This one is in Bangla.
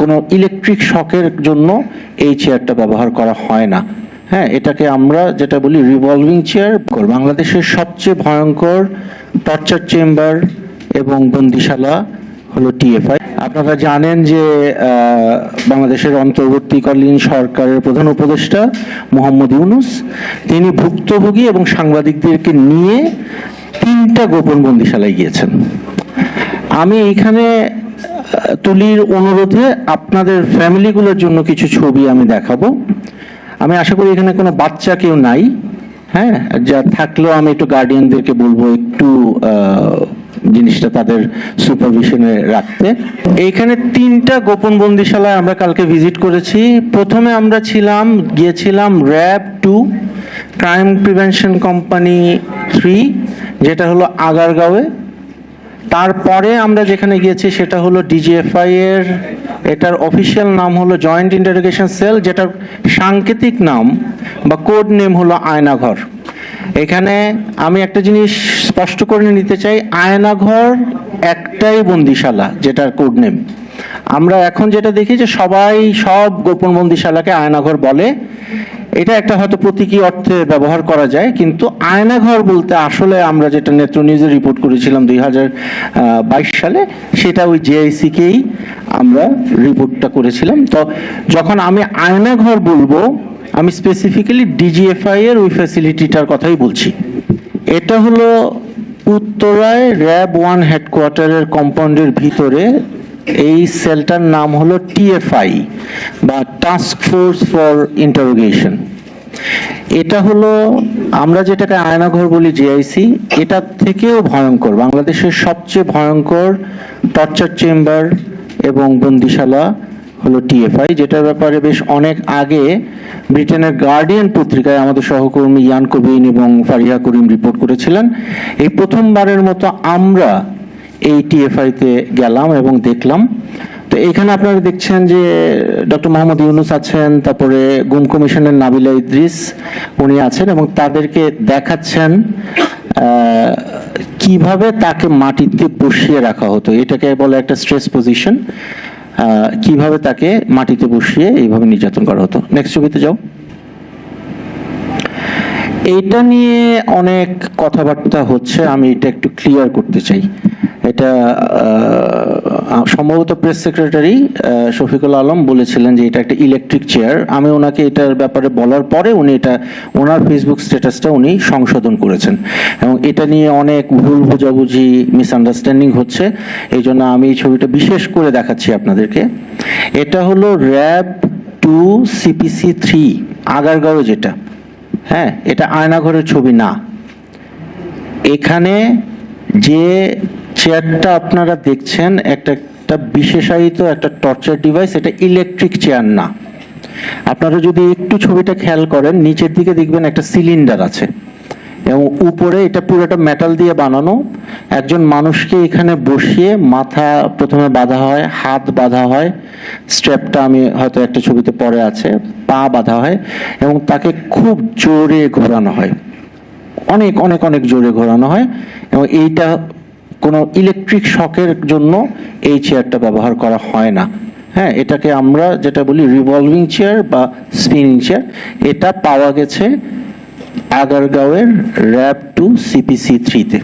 কোনো ইলেকট্রিক শকের জন্য এই চেয়ারটা ব্যবহার করা হয় না। হ্যাঁ এটাকে আমরা যেটা বলি রিভলভিং চেয়ার বাংলাদেশের সবচেয়ে ভয়ঙ্কর টর্চার চেম্বার এবং বন্দিশালা হলো টিএফআই আপনারা জানেন যে বাংলাদেশের অন্তর্বর্তীকালীন সরকারের প্রধান উপদেষ্টা মোহাম্মদ ইউনুস, তিনি ভুক্তভোগী এবং সাংবাদিকদেরকে নিয়ে তিনটা গোপন বন্দিশালায় গিয়েছেন। আমি এখানে তুলির অনুরোধে আপনাদের ফ্যামিলিগুলোর জন্য কিছু ছবি আমি দেখাবো। আমি আশা করি এখানে কোনো বাচ্চা কেউ নাই হ্যাঁ? যা থাকলেও আমি একটু গার্ডিয়ানদেরকে বলব একটু জিনিসটা তাদের সুপারভিশনে রাখতে। এইখানে তিনটা গোপন বন্দিশালায় আমরা কালকে ভিজিট করেছি। প্রথমে আমরা ছিলাম, গিয়েছিলাম RAB two crime prevention company three যেটা হলো আগারগাঁওয়ে। তারপরে আমরা যেখানে গিয়েছি সেটা হলো ডিজিএফআই এর, এটার অফিসিয়াল নাম হলো জয়েন্ট ইন্টারোগেশন সেল যেটার সাংকেতিক নাম বা কোড নেম হলো আয়নাঘর। এখানে আমি একটা জিনিস স্পষ্ট করে নিতে চাই, আয়নাঘর একটাই বন্দিশালা, যেটার কোড নেম আমরা এখন যেটা দেখি যে সবাই সব গোপন বন্দিশালাকে আয়নাঘর বলে। এটা একটা হয়তো প্রতীকী অর্থে ব্যবহার করা যায়, কিন্তু আয়নাঘর বলতে আসলে আমরা যেটা নেত্র নিউজে রিপোর্ট করেছিলাম দুই হাজার বাইশ সালে, সেটা ওই জেআইসিকেই আমরা রিপোর্টটা করেছিলাম। তো যখন আমি আয়নাঘর বলব, আমি স্পেসিফিক্যালি ডিজিএফআই এর ওই ফ্যাসিলিটিটার কথাই বলছি। এটা হলো উত্তরায় র্যাব ওয়ান হেডকোয়ার্টারের কম্পাউন্ডের ভিতরে এই সেলটার নাম হলো টিএফআই বা টাস্ক ফোর্স ফর ইন্টারোগেশন এটা হলো, আমরা যেটাকে আয়নাঘর বলি জিআইসি এটা থেকেও ভয়ঙ্কর। বাংলাদেশের সবচেয়ে ভয়ঙ্কর টর্চার চেম্বার এবং বন্দিশালা হলো টিএফআই, যেটার ব্যাপারে বেশ অনেক আগে ব্রিটেনের গার্ডিয়ান পত্রিকায় আমাদের সহকর্মী ইয়ান কবিন এবং ফারিয়া করিম রিপোর্ট করেছিলেন। এই প্রথমবারের মতো আমরা এই টিএফআইতে গেলাম এবং দেখলাম। তো এখানে আপনারা দেখছেন যে ডক্টর মোহাম্মদ ইউনুস আছেন, তারপরে গুম কমিশনের নাবিলা ইদ্রিস উনি আছেন এবং তাদেরকে দেখাচ্ছেন কীভাবে তাকে মাটিতে বসিয়ে রাখা হতো। এটাকে বলে একটা স্ট্রেস পজিশন কীভাবে তাকে মাটিতে বসিয়ে এইভাবে নির্যাতন করা হতো। নেক্সট ছবিতে যাও। এইটা নিয়ে অনেক কথাবার্তা হচ্ছে, আমি এটা একটু ক্লিয়ার করতে চাই। এটা সম্ভবত প্রেস সেক্রেটারি শফিকুল আলম বলেছিলেন যে এটা একটা ইলেকট্রিক চেয়ার আমি ওনাকে এটার ব্যাপারে বলার পরে উনি এটা, ওনার ফেসবুক স্ট্যাটাসটা উনি সংশোধন করেছেন। এবং এটা নিয়ে অনেক ভুল বোঝাবুঝি মিসআন্ডারস্ট্যান্ডিং হচ্ছে। এই জন্য আমি এই ছবিটা বিশেষ করে দেখাচ্ছি আপনাদেরকে। এটা হলো RAB two CPC three Agargaon যেটা। হ্যাঁ এটা আয়নাঘরের ছবি না। এখানে যে চেয়ারটা আপনারা দেখছেন, একটা একটা বিশেষায়িত, একটা টর্চার ডিভাইস এটা ইলেকট্রিক চেয়ার না। আপনারা যদি একটু ছবিটা খেয়াল করেন, নিচের দিকে দেখবেন একটা সিলিন্ডার আছে। এবং উপরে এটা পুরোটা মেটাল দিয়ে বানানো। একজন মানুষকে এখানে বসিয়ে মাথা প্রথমে বাঁধা হয়, হাত বাঁধা হয়। স্ট্র্যাপটা আমি হয়তো একটা ছবিতে পরে আছে, পা বাঁধা হয়। এবং তাকে খুব জোরে ঘোরানো হয়। অনেক অনেক অনেক জোরে ঘোরানো হয় এবং এইটা কোনো ইলেকট্রিক শকের জন্য এই চেয়ারটা ব্যবহার করা হয় না। হ্যাঁ এটাকে আমরা যেটা বলি রিভলভিং চেয়ার বা স্পিনিং চেয়ার এটা পাওয়া গেছে আগারগাঁওয়ের র্যাব টু সিপিসি থ্রিতে